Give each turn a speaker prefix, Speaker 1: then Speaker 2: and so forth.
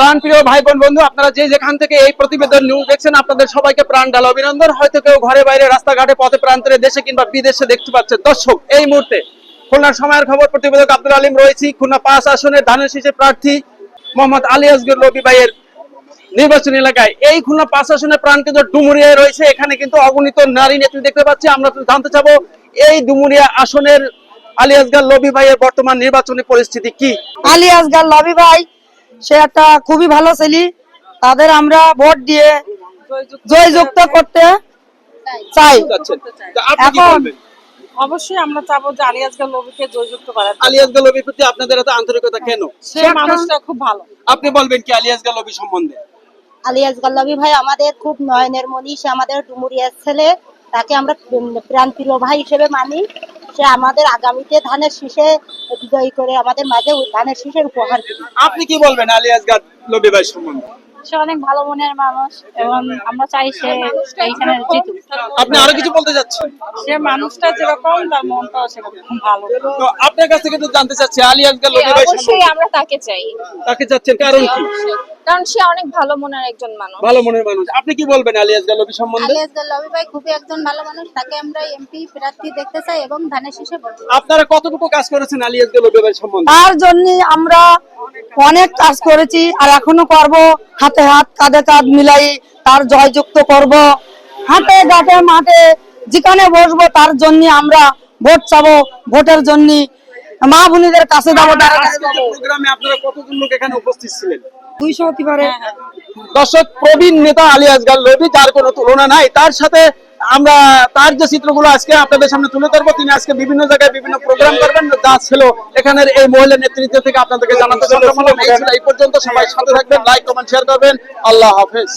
Speaker 1: প্রাণপ্রিয় ভাই বোন বন্ধু, আপনারা যে যেখান থেকে এই প্রতিবেদন নিউজ দেখছেন, আপনাদের সবাইকে প্রাণ ডাল অভিনন্দন। হয়তো কেউ ঘরে বাইরে, রাস্তাঘাটে, পথে প্রান্তরে, দেশে কিংবা বিদেশে দেখতে পাচ্ছে। দর্শক, এই মুহূর্তে খুলনার সময়ের খবর, প্রতিবেদক আব্দুল আলিম রয়েছি। খুলনা পাঁচ আসনের ধানের শীষে প্রার্থী মোহাম্মদ আলী আসগর রবি ভাইয়ের নির্বাচনী এলাকায়। এই খুলনা পাঁচ আসনের প্রাণকেন্দ্র ডুমুরিয়ায় রয়েছে। এখানে কিন্তু অগণিত নারী নেত্রী দেখতে পাচ্ছি। আমরা জানতে চাবো, এই ডুমুরিয়া আসনের আলী আসগার লবি ভাইয়ের বর্তমান নির্বাচনী পরিস্থিতি কি?
Speaker 2: আলী আসগার লবি ভাই সে একটা খুবই ভালো ছেলে। তাদের আমরা ভোট দিয়ে জয়যুক্ত করতে চাই।
Speaker 1: যাচ্ছেন তা আপনি কি
Speaker 2: এখন-
Speaker 3: অবশ্যই আমরা চাবো যে আলী লবিকে জয়যুক্ত করার জন্য।
Speaker 1: লবির প্রতি আপনাদের এত আন্তরিকতা কেন?
Speaker 3: সে মানুষটা খুব ভালো।
Speaker 1: আপনি বলবেন কি আলী লবি সম্বন্ধে?
Speaker 4: গল্লাবি ভাই আমাদের খুব নয়নের মনি সে আমাদের ডুমুরিয়ার ছেলে। তাকে আমরা প্রাণপ্রিয় ভাই হিসেবে মানি। সে আমাদের আগামীতে ধানের শীষে বিজয়ী করে আমাদের মাঝে ধানের শীষের উপহার
Speaker 1: আপনি কি বলবেন আলী লবিবাই সম্বন্ধে?
Speaker 5: সে অনেক ভালো মনের মানুষ এবং আমরা চাই সে এইখানে জিতুক।
Speaker 1: আপনি আরও কিছু বলতে চাচ্ছেন?
Speaker 3: সে মানুষটা যেরকম তার মনটাও সেরকম ভালো।
Speaker 1: তো আপনার কাছ থেকে তো জানতে চাচ্ছি আলী লবি ভাই
Speaker 5: অবশ্যই আমরা তাকে চাই।
Speaker 1: তাকে চাচ্ছেন কারণ কি?
Speaker 5: কারণ সে অনেক ভালো মনের একজন মানুষ।
Speaker 1: ভালো মনের মানুষ। আপনি কি বলবেন আলী আসগার লবি সম্বন্ধে?
Speaker 4: আলিয়াস গল্লাবি ভাই খুবই একজন ভালো মানুষ। তাকে আমরা এমপি প্রার্থী দেখতে চাই এবং ধানের শীষে ভোট
Speaker 1: আপনারা কতটুকু কাজ করেছেন আলী আসগার লবি ভাই সম্বন্ধে?
Speaker 2: তার জন্য আমরা অনেক কাজ করেছি আর এখনও করব হাতে হাত কাঁধে কাঁধ মিলাই তার জয়যুক্ত করব। হাটে ঘাটে মাঠে যেখানে বসবো তার জন্য আমরা ভোট চাবো ভোটের জন্য। মা বোনীদের কাছে যাব তার কাছে যাব।
Speaker 1: প্রোগ্রামে আপনারা কতজন লোক এখানে উপস্থিত ছিলেন?
Speaker 2: দুইশো হতে পারে।
Speaker 1: দর্শক প্রবীণ নেতা আলী আসগার লবি যার কোনো তুলনা নাই তার সাথে আমরা তার যে চিত্রগুলো আজকে আপনাদের সামনে তুলে ধরবো তিনি আজকে বিভিন্ন জায়গায় বিভিন্ন প্রোগ্রাম করবেন। যা ছিল এখানের এই মহিলা নেতৃত্ব থেকে আপনাদেরকে জানাতে এই পর্যন্ত সবাই সাথে থাকবেন লাইক কমেন্ট শেয়ার করবেন। আল্লাহ হাফেজ।